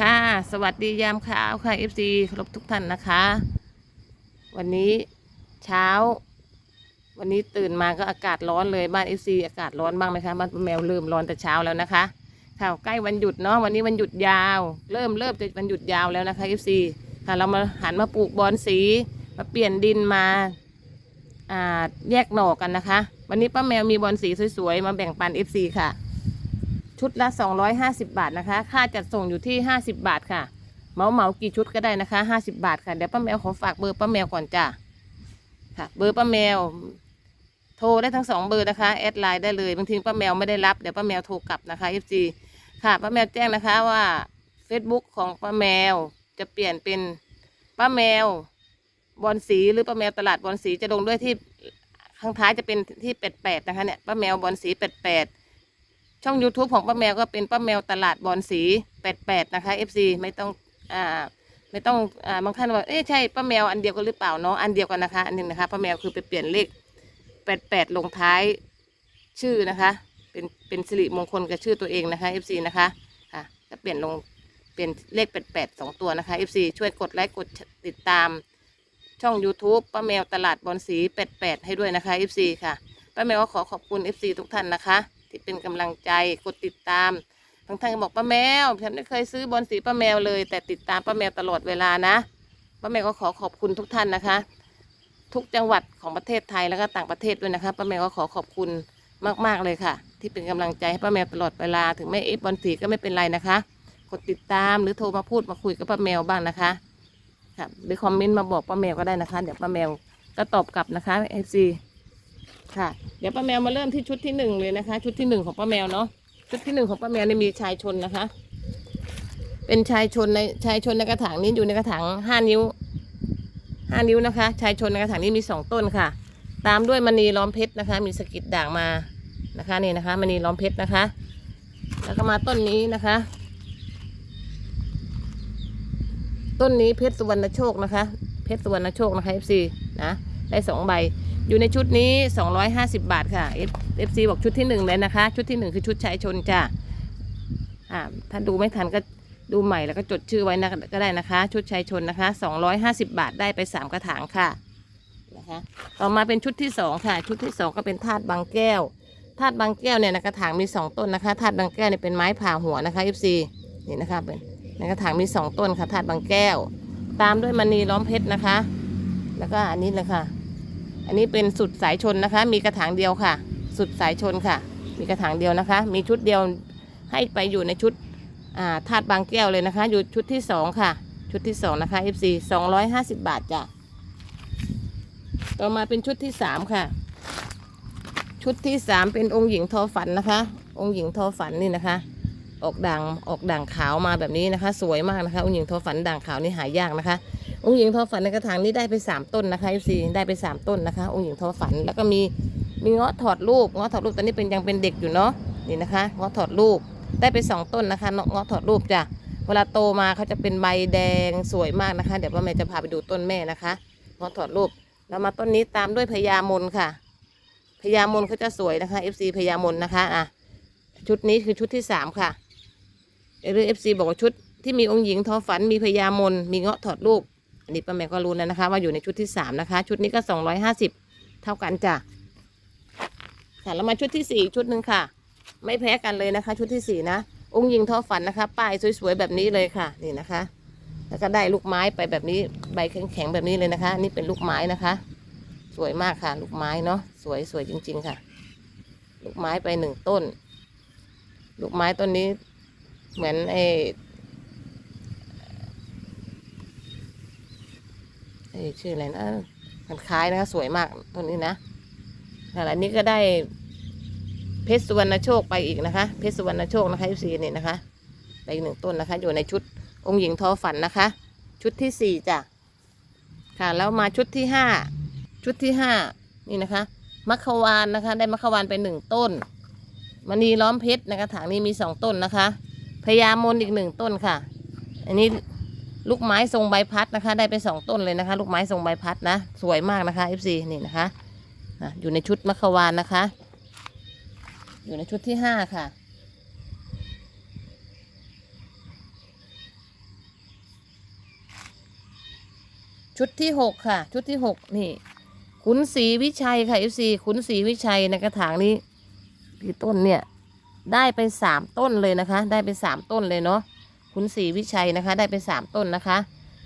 ค่ะ สวัสดียามเช้าค่ะ FC ครบทุกท่านนะคะ วันนี้เช้า วันนี้ตื่นมาก็อากาศร้อนเลยบ้าน FC อากาศร้อนบ้างไหมคะบ้านแมวเริ่มร้อนแต่เช้าแล้วนะคะค่ะใกล้วันหยุดเนาะวันนี้วันหยุดยาว เริ่มเริ่มจะวันหยุดยาวแล้วนะคะ FC ค่ะเรามาหันมาปลูกบอนสีมาเปลี่ยนดินมาอ่าแยกหน่อกันนะคะ วันนี้ป้าแมวมีบอนสีสวยๆมาแบ่งปัน FC ค่ะ ชุดละ 250 บาทนะคะ ค่าจัดส่งอยู่ที่ 50 บาทค่ะ เหมาเหมากี่ชุดก็ได้นะคะ 50 บาทค่ะ เดี๋ยวป้าแมวขอฝากเบอร์ป้าแมวก่อนจ้ะค่ะ เบอร์ป้าแมว โทรได้ทั้งสองเบอร์นะคะ แอดไลน์ได้เลย บางทีป้าแมวไม่ได้รับ เดี๋ยวป้าแมวโทรกลับนะคะ FG ค่ะ ป้าแมวแจ้งนะคะว่า Facebook ของป้าแมวจะเปลี่ยนเป็นป้าแมวบอลสีหรือป้าแมวตลาดบอลสีจะลงด้วยที่ข้างท้ายจะเป็นที่เป็ดแปดนะคะเนี่ยป้าแมวบอลสีเป็ดแปด ช่อง YouTube ของป้าแมวก็เป็นป้าแมวตลาดบอนสี88นะคะ FC ไม่ต้องอ่าไม่ต้องอ่าบางท่านว่าเอ๊ะใช่ป้าแมวอันเดียวกันหรือเปล่าเนาะอันเดียวกันนะคะ อันหนึงนะคะป้าแมวคือไปเปลี่ยนเลข88ลงท้ายชื่อนะคะ เป็นเป็นสิริมงคลกับชื่อตัวเองนะคะ FC นะคะค่ะจะเปลี่ยนลงเปลี่ยนเลข88สองตัวนะคะ FC ช่วยกดไลค์กดติดตามช่อง YouTube ป้าแมวตลาดบอนสี88ให้ด้วยนะคะ FC ค่ะป้าแมวก็ขอขอบคุณ FC ทุกท่านนะคะ ที่เป็นกำลังใจกดติดตามบางท่านก็บอกป้าแมว ฉันไม่เคยซื้อบอลสีป้าแมวเลย แต่ติดตามป้าแมวตลอดเวลานะป้าแมวก็ขอขอบคุณทุกท่านนะคะ ทุกจังหวัดของประเทศไทยแล้วก็ต่างประเทศด้วยนะคะป้าแมวก็ขอขอบคุณมาก ๆ เลยค่ะ ที่เป็นกำลังใจให้ป้าแมวตลอดเวลา ถึงไม่เอฟบอลสีก็ไม่เป็นไรนะคะ กดติดตามหรือโทรมาพูดมาคุยกับป้าแมวบ้างนะคะค่ะหรือคอมเมนต์มาบอกป้าแมวก็ได้นะคะ เดี๋ยวป้าแมวก็ตอบกลับนะคะเอฟซี ค่ะ เดี๋ยวป้าแมวมาเริ่มที่ชุดที่หนึ่งเลยนะคะ ชุดที่หนึ่งของป้าแมวเนาะชุดที่หนึ่งของป้าแมวนี่มีชายชนนะคะ เป็นชายชนในชายชนในกระถางนี้อยู่ในกระถางห้านิ้วห้านิ้วนะคะ ชายชนในกระถางนี้มีสองต้นค่ะ ตามด้วยมณีล้อมเพชรนะคะ มีสะกิดด่างมานะคะนี่นะคะมณีล้อมเพชรนะคะ แล้วก็มาต้นนี้นะคะ ต้นนี้เพชรสุวรรณโชคนะคะ เพชรสุวรรณโชคนะคะ FC นะได้สองใบ อยู่ในชุดนี้ 250 บาทค่ะ F FC บอกชุดที่หนึ่งเลยนะคะ ชุดที่หนึ่งคือชุดชายชนจ้ะอ่าถ้าดูไม่ทันก็ดูใหม่แล้วก็จดชื่อไว้นะก็ได้นะคะ ชุดชายชนนะคะ 250 บาทได้ไป 3 กระถางค่ะนะคะต่อมาเป็นชุดที่สองค่ะ ชุดที่สองก็เป็นธาตุบางแก้วธาตุบางแก้วเนี่ยในกระถางมี 2 ต้นนะคะธาตุบางแก้วเนี่ยเป็นไม้ผ่าหัวนะคะ FC นี่นะคะเป็นในกระถางมี 2 ต้นค่ะธาตุบางแก้ว ตามด้วยมณีล้อมเพชรนะคะ แล้วก็อันนี้เลยค่ะ อันนี้เป็นสุดสายชนนะคะ มีกระถางเดียวค่ะ สุดสายชนค่ะ มีกระถางเดียวนะคะ มีชุดเดียวให้ไปอยู่ในชุดาธาตุบางแก้วเลยนะคะ อยู่ชุดที่สองค่ะ ชุดที่สองนะคะ FC 250 บาทจ้ะต่อมาเป็นชุดที่สามค่ะ ชุดที่สามเป็นองค์หญิงทอฝันนะคะ องค์หญิงทอฝันนี่นะคะ ออกด่างออกด่างขาวมาแบบนี้นะคะ สวยมากนะคะ องค์หญิงทอฝันด่างขาวนี่หายากนะคะ องค์หญิงทอฝันในกระถางนี้ได้ไปสามต้นนะคะ FC ได้ไปสามต้นนะคะ องค์หญิงทอฝันแล้วก็มีมีเงาะถอดลูกเงาะถอดลูกตอนนี้เป็นยังเป็นเด็กอยู่เนาะนี่นะคะเงาะถอดลูกได้ไปสองต้นนะคะเงาะถอดลูกจ้ะเวลาโตมาเขาจะเป็นใบแดงสวยมากนะคะ เดี๋ยวป้าแม่จะพาไปดูต้นแม่นะคะเงาะถอดลูกแล้วมาต้นนี้ตามด้วยพญามนค่ะพญามนเขาจะสวยนะคะ FC พญามนนะคะอะชุดนี้คือชุดที่สามค่ะหรือ FC บอกว่าชุดที่มีองค์หญิงทอฝันมีพญามนมีเงาะถอดลูก อันนี้ป้าแมวก็รู้แล้วนะคะ ว่าอยู่ในชุดที่สามนะคะ ชุดนี้ก็สองร้อยห้าสิบเท่ากันจ้ะค่ะแล้วมาชุดที่สี่ชุดหนึ่งค่ะ ไม่แพ้กันเลยนะคะ ชุดที่สี่นะองค์หญิงทอฝันนะคะ ป้ายสวยๆแบบนี้เลยค่ะ นี่นะคะ แล้วก็ได้ลูกไม้ไปแบบนี้ใบแข็งๆแบบนี้เลยนะคะนนี่เป็นลูกไม้นะคะ สวยมากค่ะ ลูกไม้เนาะสวยสวยจริง ๆ ค่ะ ลูกไม้ไปหนึ่งต้น ลูกไม้ต้นนี้เหมือนไอ เอ้ชื่ออะไรนะมันคล้ายนะคะสวยมากต้นนี้นะแล้วอันนี้ก็ได้เพชรสุวรรณโชคไปอีกนะคะ เพชรสุวรรณโชคนะคะยูซีนี่นะคะไปอีกหนึ่งต้นนะคะ อยู่ในชุดองค์หญิงทอฝันนะคะ ชุดที่สี่จ้ะค่ะแล้วมาชุดที่ห้าชุดที่ห้านี่นะคะมัคควานนะคะ ได้มัคควานไปหนึ่งต้นมณีล้อมเพชรนกระถางนี้มีสองต้นนะคะพญามนอีกหนึ่งต้นค่ะ อันนี้ ลูกไม้ทรงใบพัดนะคะ ได้ไปสองต้นเลยนะคะ ลูกไม้ทรงใบพัดนะ สวยมากนะคะ FC นี่นะคะอยู่ในชุดมัควานนะคะ อยู่ในชุดที่ห้าค่ะชุดที่หกค่ะ ชุดที่หกนี่ ขุนศรีวิชัยค่ะเอฟซีขุนศรีวิชัยในกระถางนี้กี่ต้นเนี่ย ได้ไปสามต้นเลยนะคะ ได้ไปสามต้นเลยเนาะ ขุนศรีวิชัยนะคะ ได้ไปสามต้นนะคะ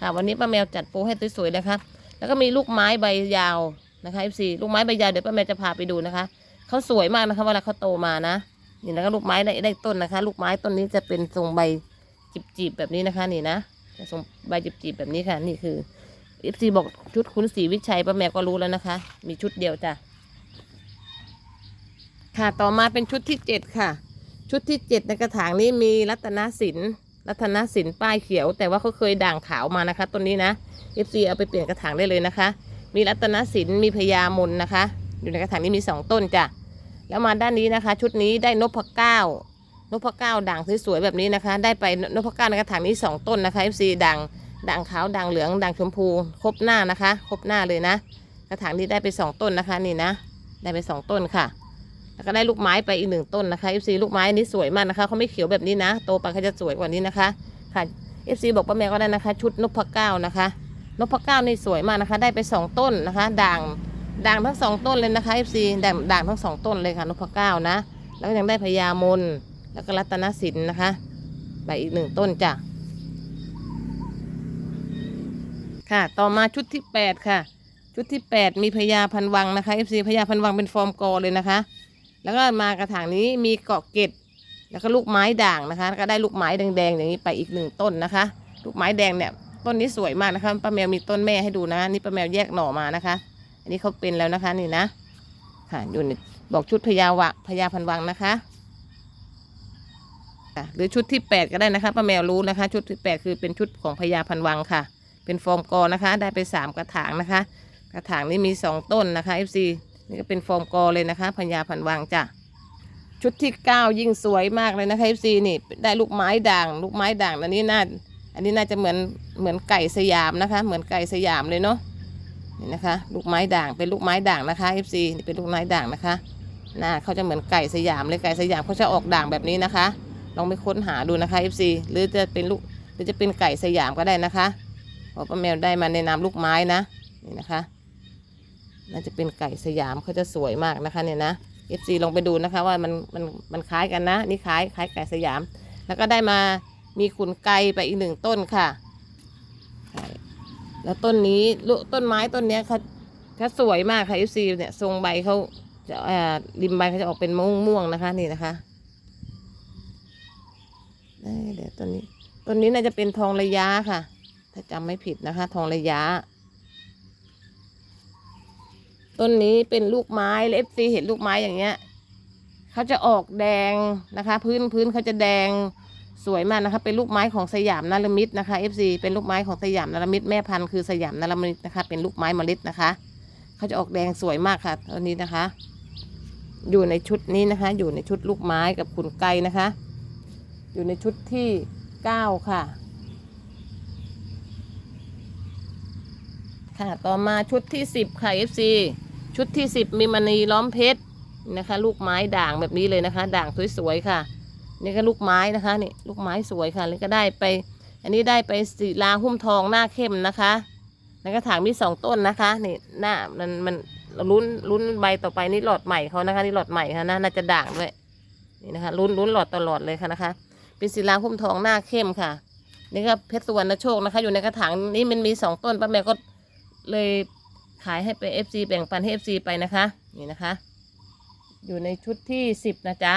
ค่ะวันนี้ป้าแมวจัดโปรให้สวยๆนะคะ แล้วก็มีลูกไม้ใบยาวนะคะ FC ลูกไม้ใบยาวเดี๋ยวป้าแมวจะพาไปดูนะคะเขาสวยมากนะคะเวลาเขาโตมานะนี่นะคะลูกไม้ได้ได้ต้นนะคะ ลูกไม้ต้นนี้จะเป็นทรงใบจีบๆแบบนี้นะคะนี่นะจะทรงใบจีบๆแบบนี้ค่ะ นี่คือเอฟซีบอกชุดคุณศรีวิชัยป้าแมวก็รู้แล้วนะคะ มีชุดเดียวจ้ะค่ะต่อมาเป็นชุดที่เจ็ดค่ะ ชุดที่เจ็ดในกระถางนี้มีรัตนศิลป์ รัตนศิลป์ป้ายเขียว แต่ว่าเขาเคยด่างขาวมานะคะต้นนี้นะเอฟซีเอาไปเปลี่ยนกระถางได้เลยนะคะ มีรัตนศิลป์มีพญามนนะคะ อยู่ในกระถางนี้มีสองต้นจ้ะแล้วมาด้านนี้นะคะ ชุดนี้ได้นพเก้านพเก้าด่างสวยๆแบบนี้นะคะ ได้ไปนพเก้าในกระถางนี้สองต้นนะคะเอฟซีด่างด่างขาวด่างเหลืองด่างชมพู ครบหน้านะคะ ครบหน้าเลยนะ กระถางนี้ได้ไปสองต้นนะคะนี่นะ ได้ไปสองต้นค่ะ แล้วก็ได้ลูกไม้ไปอีกหนึ่งต้นนะคะ FC ลูกไม้นี้สวยมากนะคะเขาไม่เขียวแบบนี้นะ โตไปเขาจะสวยกว่านี้นะคะ ค่ะ FC บอกป้าแมวก็ได้นะคะ ชุดนพเก้านะคะนพเก้านี่สวยมากนะคะ ได้ไปสองต้นนะคะ ด่างด่างทั้งสองต้นเลยนะคะ FC ด่างด่างทั้งสองต้นเลยค่ะนพเก้านะ แล้วก็ยังได้พญามนแล้วก็รัตนสินนะคะไปอีกหนึ่งต้นจ้ะค่ะ ต่อมาชุดที่8ค่ะ ชุดที่8มีพญาพันวังนะคะ FC พญาพันวังเป็นฟอร์มกอเลยนะคะ แล้วก็มากระถางนี้มีเกาะเกตแล้วก็ลูกไม้ด่างนะคะแล้วก็ได้ลูกไม้แดงๆอย่างนี้ไปอีกหนึ่งต้นนะคะ ลูกไม้แดงเนี่ยต้นนี้สวยมากนะคะป้าแมวมีต้นแม่ให้ดูนะนี่ป้าแมวแยกหน่อมานะคะ อันนี้เขาเป็นแล้วนะคะนี่นะค่ะอยู่ในบอกชุดพญาวะพญาพันวังนะคะหรือชุดที่ 8 ก็ได้นะคะป้าแมวรู้นะคะ ชุดที่ 8 คือเป็นชุดของพญาพันวังค่ะ เป็นฟอร์มกอนะคะ ได้ไปสามกระถางนะคะ กระถางนี้มีสองต้นนะคะ FC นี่ก็เป็นฟอร์มกอเลยนะคะพญาพันวังจ้ะชุดที่เก้ายิ่งสวยมากเลยนะคะ FC นี่ได้ลูกไม้ด่าง ลูกไม้ด่างอันนี้น่าอันนี้น่าจะเหมือนเหมือนไก่สยามนะคะ เหมือนไก่สยามเลยเนาะนี่นะคะ ลูกไม้ด่างเป็นลูกไม้ด่างนะคะ FC นี่เป็นลูกไม้ด่างนะคะหน้าเขาจะเหมือนไก่สยามเลยไก่สยามเขาจะออกด่างแบบนี้นะคะ ลองไปค้นหาดูนะคะ FC หรือจะเป็นลูกหรือจะเป็นไก่สยามก็ได้นะคะพอป้าแมวได้มาในนามลูกไม้นะนี่นะคะ น่าจะเป็นไก่สยามเขาจะสวยมากนะคะเนี่ยนะ FC ลองไปดูนะคะว่ามันมันมันคล้ายกันนะ นี่คล้ายคล้ายไก่สยาม แล้วก็ได้มามีขุนไก่ไปอีกหนึ่งต้นค่ะแล้วต้นนี้ลูกต้นไม้ต้นเนี้ยเขาเขาสวยมากค่ะ FC เนี่ยทรงใบเขาจะอ่อริมใบเขาจะออกเป็นม่วงม่วงนะคะนี่นะคะเอ้เดี๋ยวต้นนี้ต้นนี้น่าจะเป็นทองระยะค่ะ ถ้าจำไม่ผิดนะคะ ทองระยะ ต้นนี้เป็นลูกไม้เอฟซีเห็นลูกไม้อย่างเงี้ยเขาจะออกแดงนะคะ พื้นพื้นเขาจะแดงสวยมากนะคะ เป็นลูกไม้ของสยามนารมิตนะคะเอฟซีเป็นลูกไม้ของสยามนารมิตแม่พันธุ์คือสยามนารมิตนะคะ เป็นลูกไม้เมล็ดนะคะเขาจะออกแดงสวยมากค่ะต้นนี้นะคะ อยู่ในชุดนี้นะคะ อยู่ในชุดลูกไม้กับขุนไก่นะคะ อยู่ในชุดที่เก้าค่ะค่ะ ต่อมาชุดที่สิบค่ะ FC ชุดที่สิบมีมณีล้อมเพชรนะคะ ลูกไม้ด่างแบบนี้เลยนะคะ ด่างสวยๆค่ะ นี่ก็ลูกไม้นะคะนี่ลูกไม้สวยค่ะแล้วก็ได้ไป อันนี้ได้ไปสีลาหุ้มทองหน้าเข้มนะคะในกระถางมีสองต้นนะคะนี่หน้ามันมันลุ้นลุ้นใบต่อไปนี่หลอดใหม่เขานะคะนี่หลอดใหม่ค่ะน่าน่าจะด่างด้วยนี่นะคะลุ้นลุ้นหลอดตลอดเลยค่ะนะคะ เป็นศิลาหุ้มทองหน้าเข้มค่ะ นี่ก็เพชรสุวรรณโชคนะคะ อยู่ในกระถางนี้มันมีสองต้นป้าแมวก็เลย ขายให้ไป FC แบ่งปันให้ FC ไปนะคะ นี่นะคะ อยู่ในชุดที่สิบนะจ๊ะ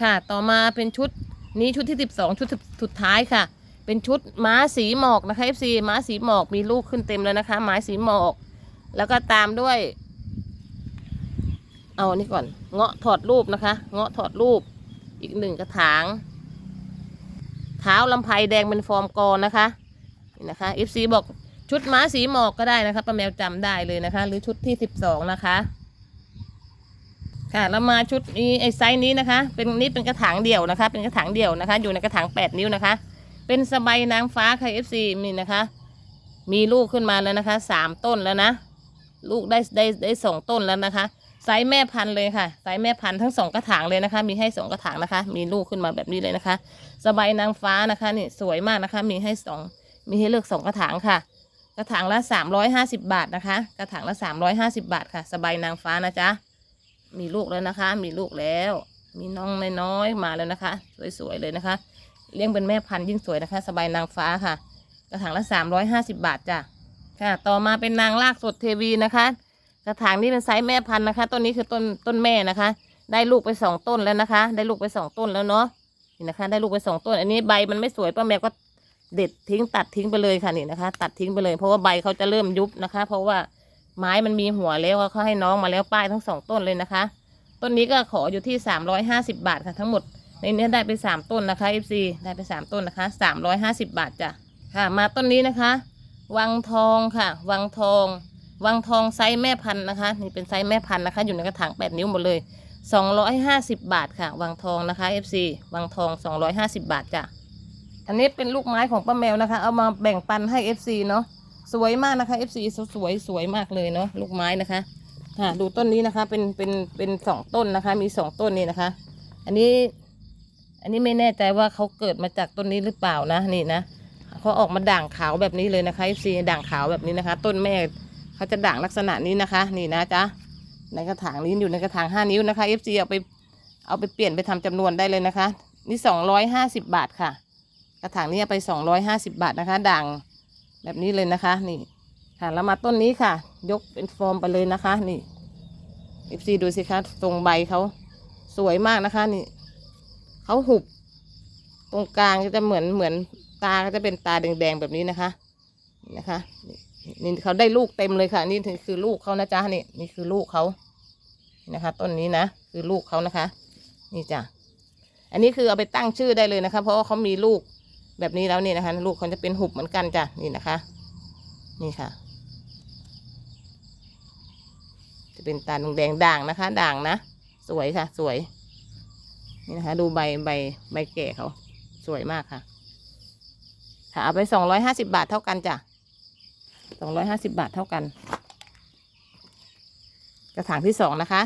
ค่ะ ต่อมาเป็นชุดนี้ชุดที่สิบสองชุดสุดท้ายค่ะ เป็นชุดม้าสีหมอกนะคะ FC ม้าสีหมอกมีลูกขึ้นเต็มแล้วนะคะม้าสีหมอก แล้วก็ตามด้วย เอาอันนี้ก่อน เงาะถอดรูปนะคะ เงาะถอดรูป อีกหนึ่งกระถาง เท้าลำไพแดงเป็นฟอร์มกอนะคะ นี่นะคะ FC บอก ชุดม้าสีหมอกก็ได้นะคะป้าแมวจำได้เลยนะคะ หรือชุดที่สิบสองนะคะค่ะแล้วมาชุดนี้ไอ้ไซส์นี้นะคะ เป็นนี่เป็นกระถางเดี่ยวนะคะ เป็นกระถางเดี่ยวนะคะ อยู่ในกระถางแปดนิ้วนะคะ เป็นสบายนางฟ้าค่ะ FC นี่นะคะ มีลูกขึ้นมาแล้วนะคะสามต้นแล้วนะ ลูกได้ได้ได้สองต้นแล้วนะคะไซส์แม่พันธุ์เลยค่ะไซส์แม่พันธุ์ทั้งสองกระถางเลยนะคะ มีให้สองกระถางนะคะ มีลูกขึ้นมาแบบนี้เลยนะคะ สบายนางฟ้านะคะนี่สวยมากนะคะ มีให้สองมีให้เลือกสองกระถางค่ะ กระถางละสามร้อยห้าสิบบาทนะคะ กระถางละสามร้อยห้าสิบาทค่ะ สบายนางฟ้านะจ๊ะ มีลูกแล้วนะคะ มีลูกแล้ว มีน้องน้อยๆมาแล้วนะคะ สวยๆเลยนะคะ เลี้ยงเป็นแม่พันธุ์ยิ่งสวยนะคะ สบายนางฟ้าค่ะ กระถางละสามร้อยห้าสิบาทจ้ะ ค่ะ ต่อมาเป็นนางลากสดเทวีนะคะ กระถางนี้เป็นไซส์แม่พันธุ์นะคะ ต้นนี้คือต้นต้นแม่นะคะ ได้ลูกไปสองต้นแล้วนะคะ ได้ลูกไปสองต้นแล้วเนาะ นี่นะคะ ได้ลูกไปสองต้น อันนี้ใบมันไม่สวยป้าแมวก็ เด็ดทิ้งตัดทิ้งไปเลยค่ะนี่นะคะ ตัดทิ้งไปเลย เพราะว่าใบเขาจะเริ่มยุบนะคะ เพราะว่าไม้มันมีหัวแล้วเขาให้น้องมาแล้วป้ายทั้งสองต้นเลยนะคะ ต้นนี้ก็ขออยู่ที่สามร้อยห้าสิบาทค่ะทั้งหมด ในนี้ได้ไปสามต้นนะคะ FC ได้ไปสามต้นนะคะสามร้อยห้าสิบาทจ้ะค่ะ มาต้นนี้นะคะ วังทองค่ะ วังทอง วังทองไซส์แม่พันธุ์นะคะ นี่เป็นไซส์แม่พันธุ์นะคะ อยู่ในกระถางแปดนิ้วหมดเลยสองร้อยห้าสิบบาทค่ะ วังทองนะคะ FC วังทองสองร้อยห้าสิบบาทจ้ะ อันนี้เป็นลูกไม้ของป้าแมวนะคะ เอามาแบ่งปันให้ FC เนาะสวยมากนะคะ FC สวยสวยมากเลยเนาะลูกไม้นะคะค่ะดูต้นนี้นะคะ เป็นเป็นเป็นสองต้นนะคะ มีสองต้นนี่นะคะ อันนี้ อันนี้ไม่แน่ใจว่าเขาเกิดมาจากต้นนี้หรือเปล่านะนี่นะเขาออกมาด่างขาวแบบนี้เลยนะคะ FC ด่างขาวแบบนี้นะคะ ต้นแม่เขาจะด่างลักษณะนี้นะคะ นี่นะจ๊ะในกระถางนี้อยู่ในกระถางห้านิ้วนะคะ FC เอาไปเอาไปเปลี่ยนไปทำจำนวนได้เลยนะคะ นี่สองร้อยห้าสิบบาทค่ะ กระถางนี้ไปสองร้อยห้าสิบบาทนะคะ ด่างแบบนี้เลยนะคะ นี่ค่ะแล้วมาต้นนี้ค่ะ ยกเป็นฟอร์มไปเลยนะคะ นี่ FC ดูสิคะทรงใบเขาสวยมากนะคะ นี่เขาหุบ ตรงกลางก็จะเหมือนเหมือนตาก็จะเป็นตาแดงๆแบบนี้นะคะนะคะนี่เขาได้ลูกเต็มเลยค่ะ นี่คือลูกเขานะจ๊ะนี่นี่คือลูกเขานะคะต้นนี้นะคือลูกเขานะคะ นี่จ้ะอันนี้คือเอาไปตั้งชื่อได้เลยนะคะ เพราะว่าเขามีลูก แบบนี้แล้วนี่นะคะ ลูกเขาจะเป็นหุบเหมือนกันจ้ะนี่นะคะ นี่ค่ะ จะเป็นตาแดงด่างนะคะ ด่างนะสวยค่ะ สวย นี่นะคะ ดูใบใบใบแก่เขาสวยมากค่ะค่ะเอาไปสองร้อยห้าสิบาทเท่ากันจ้ะสองร้อยห้าสิบาทเท่ากัน กระถางที่สองนะคะ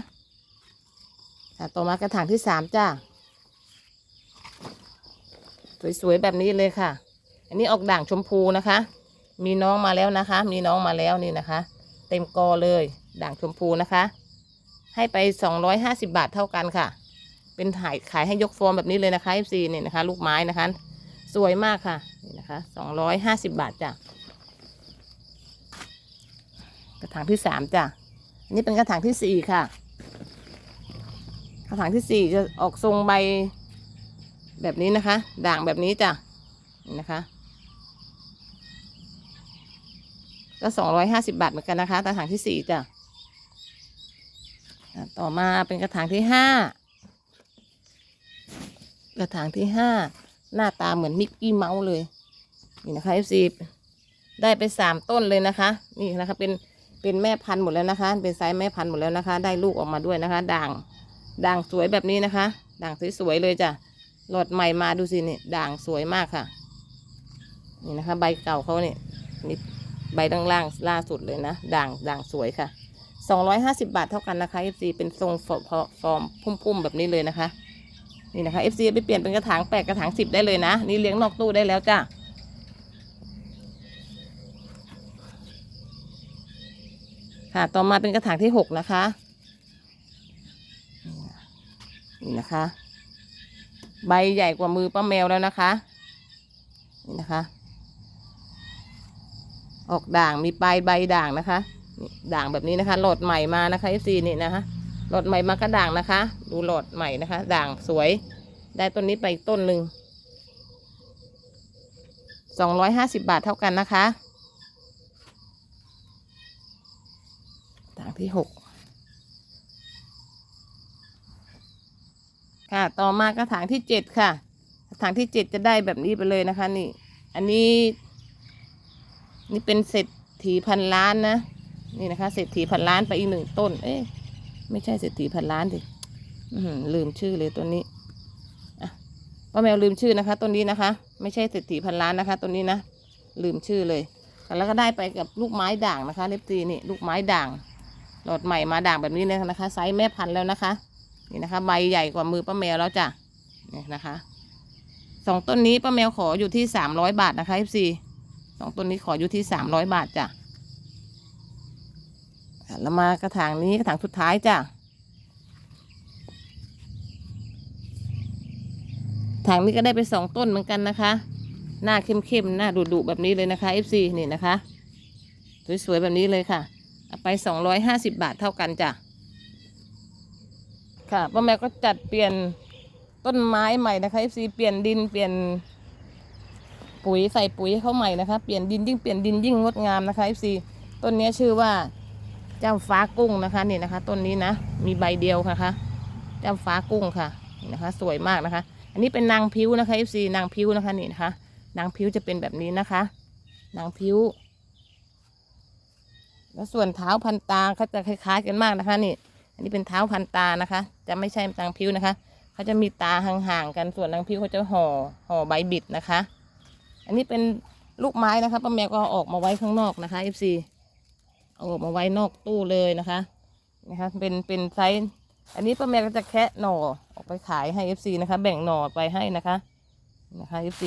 ค่ะต่อมากระถางที่สามจ้า สวยๆแบบนี้เลยค่ะ อันนี้ออกด่างชมพูนะคะ มีน้องมาแล้วนะคะ มีน้องมาแล้วนี่นะคะ เต็มกอเลย ด่างชมพูนะคะ ให้ไปสองร้อยห้าสิบาทเท่ากันค่ะ เป็นถ่ายขายให้ยกฟอร์มแบบนี้เลยนะคะ FC เนี่ยนะคะ ลูกไม้นะคะ สวยมากค่ะนี่นะคะสองร้อยห้าสิบบาทจ้ะกระถางที่สามจ้ะอันนี้เป็นกระถางที่สี่ค่ะ กระถางที่สี่จะออกทรงใบ แบบนี้นะคะ ด่างแบบนี้จ้ะนะคะก็สองร้อยห้าสิบบาทเหมือนกันนะคะกระถางที่สี่จ้ะต่อมาเป็นกระถางที่ห้ากระถางที่ห้าหน้าตาเหมือนมิกกี้เมาส์เลย นี่นะคะ FC ได้ไปสามต้นเลยนะคะ นี่นะคะเป็นเป็นแม่พันธุ์หมดแล้วนะคะ เป็นไซส์แม่พันธุ์หมดแล้วนะคะ ได้ลูกออกมาด้วยนะคะ ด่าง ด่างสวยแบบนี้นะคะ ด่างสวยๆเลยจ้ะ หลอดใหม่มาดูสินี่ด่างสวยมากค่ะ นี่นะคะ ใบเก่าเขาเนี่ยนี่ใบล่างล่างล่าสุดเลยนะ ด่างด่างสวยค่ะสองร้อยห้าสิบาทเท่ากันนะคะ FC เป็นทรงฟอร์ฟอร์มพุ่มๆแบบนี้เลยนะคะ นี่นะคะ FC ไปเปลี่ยนเป็นกระถางแปดกระถางสิบได้เลยนะ นี่เลี้ยงนอกตู้ได้แล้วจ้าค่ะ ต่อมาเป็นกระถางที่หกนะคะ นี่นะคะ ใบใหญ่กว่ามือป้าแมวแล้วนะคะนี่นะคะ ออกด่างมีปลายใบด่างนะคะด่างแบบนี้นะคะโหลดใหม่มานะคะ FC นี่นะคะหลอดใหม่มากระด่างนะคะ ดูหลอดใหม่นะคะ ด่างสวย ได้ต้นนี้ไปต้นหนึ่งสองร้อยห้าสิบาทเท่ากันนะคะด่างที่หก ค่ะ ต่อมากระถางที่เจ็ดค่ะ กระถางที่เจ็ดจะได้แบบนี้ไปเลยนะคะ นี่ อันนี้ นี่เป็นเศรษฐีพันล้านนะนี่นะคะเศรษฐีพันล้านไปอีกหนึ่งต้น เอ๊ะไม่ใช่เศรษฐีพันล้านดิลืมชื่อเลยตัวนี้อะป้าแมวลืมชื่อนะคะต้นนี้นะคะ ไม่ใช่เศรษฐีพันล้านนะคะต้นนี้นะลืมชื่อเลย แล้วก็ได้ไปกับลูกไม้ด่างนะคะ เล็บตีนี่ลูกไม้ด่าง หลอดใหม่มาด่างแบบนี้เลยนะคะ ไซส์แม่พันธุ์แล้วนะคะ นี่นะคะ ใบใหญ่กว่ามือป้าแมวแล้วจ้ะนี่นะคะสองต้นนี้ป้าแมวขออยู่ที่สามร้อยบาทนะคะ FC สสองต้นนี้ขออยู่ที่สามร้อยบาทจ้ะค่ะแล้วมากระถางนี้กระถางสุดท้ายจ้ะถางนี้ก็ได้ไปสองต้นเหมือนกันนะคะ หน้าเข้มๆหน้าดุๆแบบนี้เลยนะคะ FC นี่นะคะ สวยๆแบบนี้เลยค่ะ เอาไป 250 บาทเท่ากันจ้ะ ค่ะป้าแมวก็จัดเปลี่ยนต้นไม้ใหม่นะคะ FC เปลี่ยนดินเปลี่ยน ปุ๋ยใส่ปุ๋ยให้เขาใหม่นะคะ เปลี่ยนดินยิ่งเปลี่ยนดินยิ่งงดงามนะคะ FC ต้นนี้ชื่อว่าเจ้าฟ้ากุ้งนะคะนี่นะคะต้นนี้นะมีใบเดียวนะคะ เจ้าฟ้ากุ้งค่ะนี่นะคะ สวยมากนะคะ อันนี้เป็นนางพิ้วนะคะ FC นางพิ้วนะคะนี่นะคะ นางพิ้วจะเป็นแบบนี้นะคะ นางพิ้ว แล้วส่วนเท้าพันตาเขาจะคล้ายๆกันมากนะคะนี่ อันนี้เป็นเท้าพันตานะคะ จะไม่ใช่นางพิ้วนะคะเขาจะมีตาห่างๆกันส่วนนางพิ้วเขาจะห่อห่อใบบิดนะคะ อันนี้เป็นลูกไม้นะคะป้าแมวก็ออกมาไว้ข้างนอกนะคะ FC เอาออกมาไว้นอกตู้เลยนะคะนะคะเป็นเป็นไซส์อันนี้ป้าแมวก็จะแคะหน่อออกไปขายให้ FC นะคะ แบ่งหน่อไปให้นะคะนะคะ FC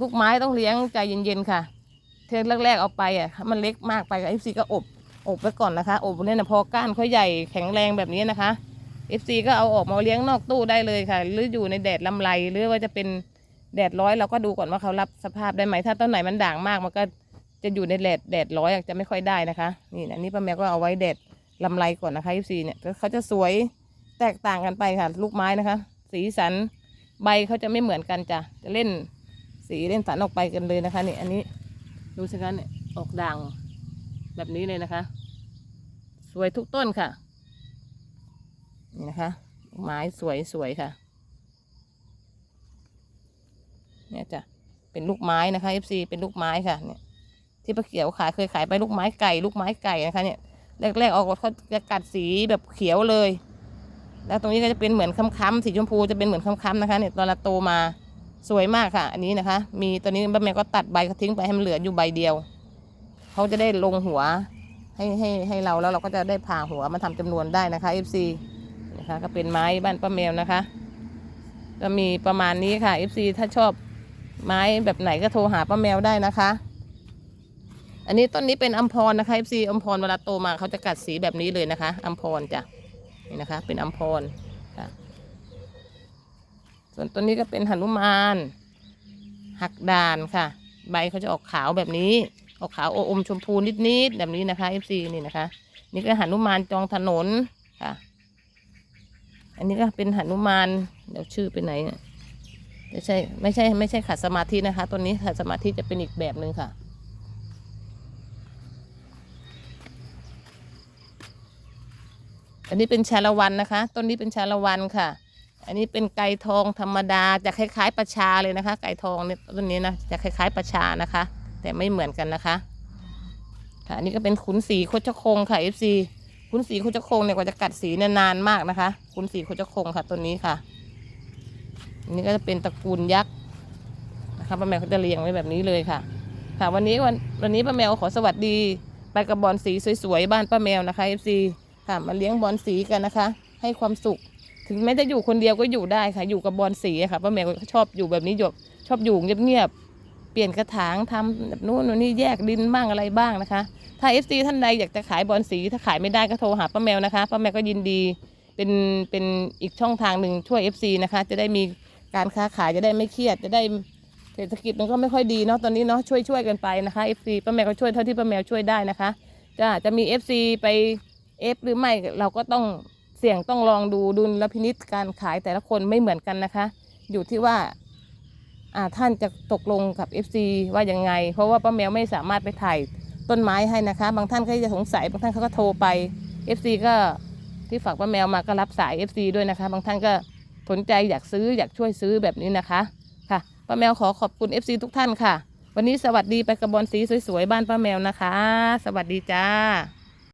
ลูกไม้ต้องเลี้ยงใจเย็นๆค่ะ เทอแรกๆเอาไปอะมันเล็กมากไปเอฟซีก็อบ อบไว้ก่อนนะคะ อบเนี่ยนะพอก้านเขาใหญ่แข็งแรงแบบนี้นะคะเอฟซีก็เอาออกมาเลี้ยงนอกตู้ได้เลยค่ะ หรืออยู่ในแดดลำไรหรือว่าจะเป็นแดดร้อยเราก็ดูก่อนว่าเขารับสภาพได้ไหมถ้าต้นไหนมันด่างมากมันก็จะอยู่ในแดดแดดร้อยอะจะไม่ค่อยได้นะคะ นี่อันนี้ป้าแมวก็เอาไว้แดดลำไรก่อนนะคะเอฟซีเนี่ยเขาจะสวยแตกต่างกันไปค่ะ ลูกไม้นะคะ สีสันใบเขาจะไม่เหมือนกันจ้ะจะเล่นสีเล่นสันออกไปกันเลยนะคะนี่อันนี้ดูสิคะเนี่ยออกด่าง แบบนี้เลยนะคะ สวยทุกต้นค่ะ นี่นะคะ ไม้สวยสวยค่ะ เนี่ยจ้ะ เป็นลูกไม้นะคะ FC เป็นลูกไม้ค่ะ เนี่ย ที่ป้าเขียวขายเคยขายไปลูกไม้ไก่ ลูกไม้ไก่นะคะเนี่ย แรกๆออกเขาจะกัดสีแบบเขียวเลย แล้วตรงนี้ก็จะเป็นเหมือนค้ำๆสีชมพูจะเป็นเหมือนค้ำๆนะคะ เนี่ยตอนเราโตมาสวยมากค่ะ อันนี้นะคะ มีตอนนี้ป้าแมวก็ตัดใบทิ้งไปให้มันเหลืออยู่ใบเดียว เขาจะได้ลงหัวให้ให้ให้เราแล้วเราก็จะได้ผ่าหัวมาทำจำนวนได้นะคะ FC นะคะก็เป็นไม้บ้านป้าแมวนะคะ ก็มีประมาณนี้ค่ะ FC ถ้าชอบไม้แบบไหนก็โทรหาป้าแมวได้นะคะ อันนี้ต้นนี้เป็นอัมพรนะคะ FC อัมพรเวลาโตมาเขาจะกัดสีแบบนี้เลยนะคะ อัมพรจ้ะนี่นะคะ เป็นอัมพรค่ะส่วนต้นนี้ก็เป็นหนุมาน หักดานค่ะ ใบเขาจะออกขาวแบบนี้ ออกขาวอมชมพูนิดๆแบบนี้นะคะ FC นี่นะคะ นี่ก็หนุมานจองถนนค่ะ อันนี้ก็เป็นหนุมานเดี๋ยวชื่อไปไหนเนี่ยไม่ใช่ไม่ใช่ไม่ใช่ขัดสมาธินะคะตัวนี้ขัดสมาธิจะเป็นอีกแบบหนึ่งค่ะอันนี้เป็นชาละวันนะคะ ต้นนี้เป็นชาละวันค่ะ อันนี้เป็นไก่ทองธรรมดาจะคล้ายๆประชาเลยนะคะ ไก่ทองเนี่ยต้นนี้นะจะคล้ายๆประชานะคะ แต่ไม่เหมือนกันนะคะค่ะอันนี้ก็เป็นขุนสีโคชคงค่ะ FC ขุนสีโคชคงเนี่ยกว่าจะกัดสีเนี่ยนานมากนะคะ ขุนสีโคชคงค่ะต้นนี้ค่ะอันนี้ก็จะเป็นตระกูลยักษ์นะคะป้าแมวเขาจะเรียงไว้แบบนี้เลยค่ะ ค่ะวันนี้วันวันนี้ป้าแมวขอสวัสดีไปกับบอลสีสวยๆบ้านป้าแมวนะคะ FC ค่ะมาเลี้ยงบอลสีกันนะคะ ให้ความสุข ถึงแม้จะอยู่คนเดียวก็อยู่ได้ค่ะ อยู่กับบอลสีค่ะป้าแมวชอบอยู่แบบนี้อยู่ชอบอยู่เงียบๆ เปลี่ยนกระถางทำแบบนู้นนี่แยกดินบ้างอะไรบ้างนะคะ ถ้า FC ท่านใดอยากจะขายบอลสีถ้าขายไม่ได้ก็โทรหาป้าแมวนะคะป้าแมวก็ยินดีเป็นเป็นอีกช่องทางหนึ่งช่วย FC นะคะ จะได้มีการค้าขายจะได้ไม่เครียดจะได้เศรษฐกิจมันก็ไม่ค่อยดีเนาะตอนนี้เนาะช่วยช่วยกันไปนะคะ FC ป้าแมวก็ช่วยเท่าที่ป้าแมวช่วยได้นะคะจะจะมี FC ไปเอฟหรือไม่เราก็ต้องเสี่ยงต้องลองดูดุละพินิษการขายแต่ละคนไม่เหมือนกันนะคะ อยู่ที่ว่า ท่านจะตกลงกับ FC ว่ายังไง เพราะว่าป้าแมวไม่สามารถไปถ่ายต้นไม้ให้นะคะ บางท่านก็จะสงสัยบางท่านเขาก็โทรไป FC ก็ที่ฝากป้าแมวมาก็รับสาย FC ด้วยนะคะ บางท่านก็สนใจอยากซื้ออยากช่วยซื้อแบบนี้นะคะค่ะป้าแมวขอขอบคุณ FC ทุกท่านค่ะ วันนี้สวัสดีไปกระบอนสีสวยๆบ้านป้าแมวนะคะ สวัสดีจ้า